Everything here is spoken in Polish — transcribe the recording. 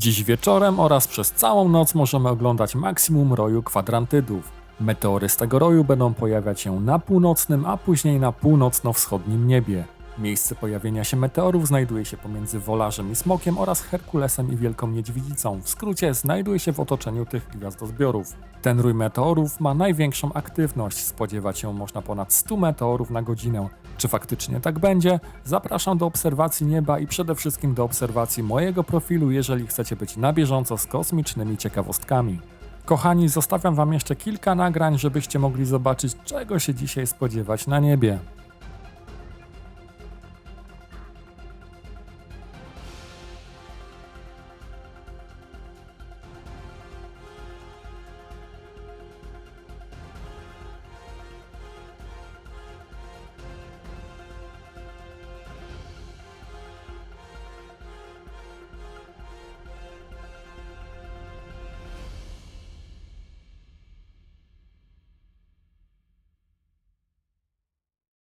Dziś wieczorem oraz przez całą noc możemy oglądać maksimum roju kwadrantydów. Meteory z tego roju będą pojawiać się na północnym, a później na północno-wschodnim niebie. Miejsce pojawienia się meteorów znajduje się pomiędzy Wolarzem i Smokiem oraz Herkulesem i Wielką Niedźwiedzicą. W skrócie znajduje się w otoczeniu tych gwiazdozbiorów. Ten rój meteorów ma największą aktywność. Spodziewać się można ponad 100 meteorów na godzinę. Czy faktycznie tak będzie? Zapraszam do obserwacji nieba i przede wszystkim do obserwacji mojego profilu, jeżeli chcecie być na bieżąco z kosmicznymi ciekawostkami. Kochani, zostawiam Wam jeszcze kilka nagrań, żebyście mogli zobaczyć, czego się dzisiaj spodziewać na niebie.